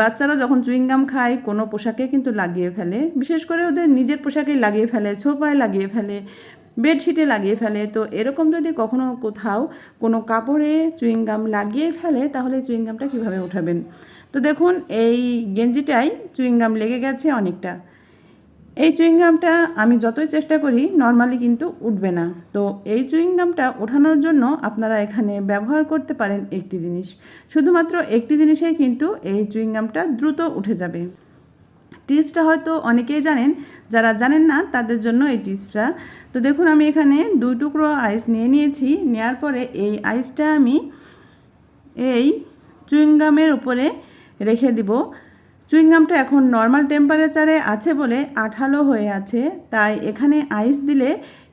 বাচ্চারা যখন চুইংগাম খায়, কোনো পোশাকে কিন্তু লাগিয়ে ফেলে। বিশেষ করে ওদের নিজের পোশাকেই লাগিয়ে ফেলে, ছোপায় লাগিয়ে ফেলে, বেডশিটে লাগিয়ে ফেলে। তো এরকম যদি কখনো কোথাও কোনো কাপড়ে চুইংগাম লাগিয়ে ফেলে, তাহলে চুইংগামটা কীভাবে উঠাবেন? তো দেখুন, এই গেঞ্জিটাই চুইংগাম লেগে গেছে অনেকটা। এই চুইংগামটা আমি যতই চেষ্টা করি নর্মালি কিন্তু উঠবে না। তো এই চুইংগামটা ওঠানোর জন্য আপনারা এখানে ব্যবহার করতে পারেন একটি জিনিস। শুধুমাত্র একটি জিনিসেই কিন্তু এই চুইংগামটা দ্রুত উঠে যাবে। টিপসটা হয়তো অনেকেই জানেন, যারা জানেন না তাদের জন্য এই টিপসটা। তো দেখুন, আমি এখানে দুই টুকরো আইস নিয়ে নিয়েছি। নেওয়ার পরে এই আইসটা আমি এই চুইংগামের উপরে রেখে দিব। চুইংগামটা এখন নর্মাল টেম্পারেচারে আছে বলে আঠালো হয়ে আছে, তাই এখানে আইস দিলে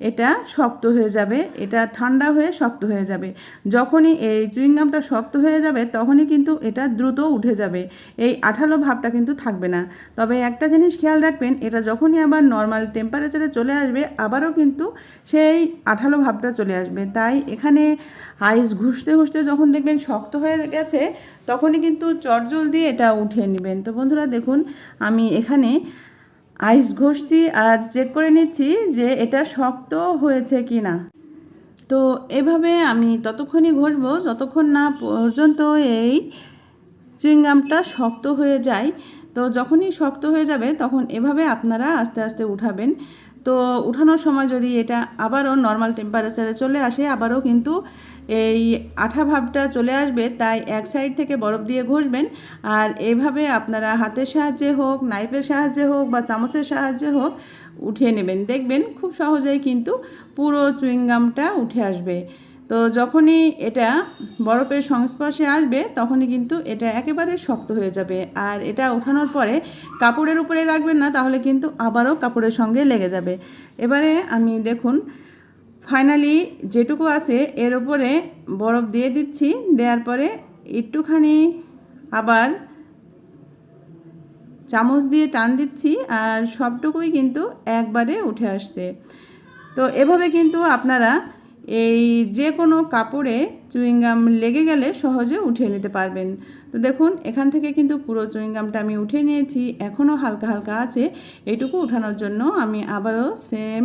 এটা শক্ত হয়ে যাবে, এটা ঠান্ডা হয়ে শক্ত হয়ে যাবে। যখনই এই চুইংগামটা শক্ত হয়ে যাবে, তখনই কিন্তু এটা দ্রুত উঠে যাবে। এই আঠালো ভাবটা কিন্তু থাকবে না। তবে একটা জিনিস খেয়াল রাখবেন, এটা যখনই আবার নর্মাল টেম্পারেচারে চলে আসবে, আবারও কিন্তু সেই আঠালো ভাবটা চলে আসবে। তাই এখানে আইস ঘুষতে ঘুষতে যখন দেখবেন শক্ত হয়ে গেছে, তখনই কিন্তু চটজল দিয়ে এটা উঠিয়ে নেবেন। তো বন্ধুরা, দেখুন, আমি এখানে আইস ঘষছি আর চেক করে নিচ্ছি যে এটা শক্ত হয়েছে কি না তো এভাবে আমি ততক্ষণই ঘষব, যতক্ষণ না পর্যন্ত এই চুইংগামটা শক্ত হয়ে যায়। তো যখনই শক্ত হয়ে যাবে, তখন এভাবে আপনারা আস্তে আস্তে উঠাবেন। তো উঠানোর সময় যদি এটা আবারও নর্মাল টেম্পারেচারে চলে আসে, আবারও কিন্তু এই আঠা ভাবটা চলে আসবে, তাই এক সাইড থেকে বরফ দিয়ে ঘষবেন। আর এভাবে আপনারা হাতের সাহায্যে হোক নাইফের সাহায্যে হোক বা চামচের সাহায্যে হোক, উঠিয়ে নেবেন। দেখবেন খুব সহজেই কিন্তু পুরো চুইংগামটা উঠে আসবে। তো যখনই এটা বরফের সংস্পর্শে আসবে, তখনই কিন্তু এটা একেবারে শক্ত হয়ে যাবে। আর এটা ওঠানোর পরে কাপড়ের উপরে রাখবেন না, তাহলে কিন্তু আবারও কাপড়ের সঙ্গে লেগে যাবে। এবারে আমি দেখুন ফাইনালি যেটুকু আছে এর উপরে বরফ দিয়ে দিচ্ছি। দেওয়ার পরে একটুখানি আবার চামচ দিয়ে টান দিচ্ছি আর সবটুকুই কিন্তু একবারে উঠে আসছে। তো এভাবে কিন্তু আপনারা এই যে কোনো কাপড়ে চুইংগাম লেগে গেলে সহজে উঠিয়ে নিতে পারবেন। তো দেখুন, এখান থেকে কিন্তু পুরো চুইংগামটা আমি উঠিয়ে নিয়েছি। এখনও হালকা হালকা আছে। এইটুকু উঠানোর জন্য আমি আবারও সেম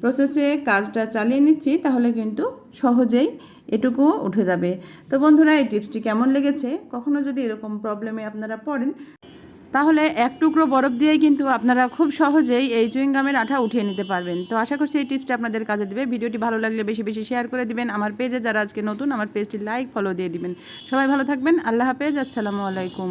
প্রসেসে কাজটা চালিয়ে নিচ্ছি, তাহলে কিন্তু সহজেই এটুকু উঠে যাবে। তো বন্ধুরা, এই টিপসটি কেমন লেগেছে? কখনো যদি এরকম প্রবলেমে আপনারা পড়েন তাহলে এক টুকরো বরফ দিয়েই কিন্তু আপনারা খুব সহজেই এই চুইংগামের আঠা উঠিয়ে নিতে পারবেন। তো আশা করছি এই টিপসটা আপনাদের কাজে দেবে। ভিডিওটি ভালো লাগলে বেশি বেশি শেয়ার করে দিবেন। আমার পেজে যারা আজকে নতুন, আমার পেজটি লাইক, ফলো দিয়ে দিবেন। সবাই ভালো থাকবেন। আল্লাহ হাফেজ। আসসালামু আলাইকুম।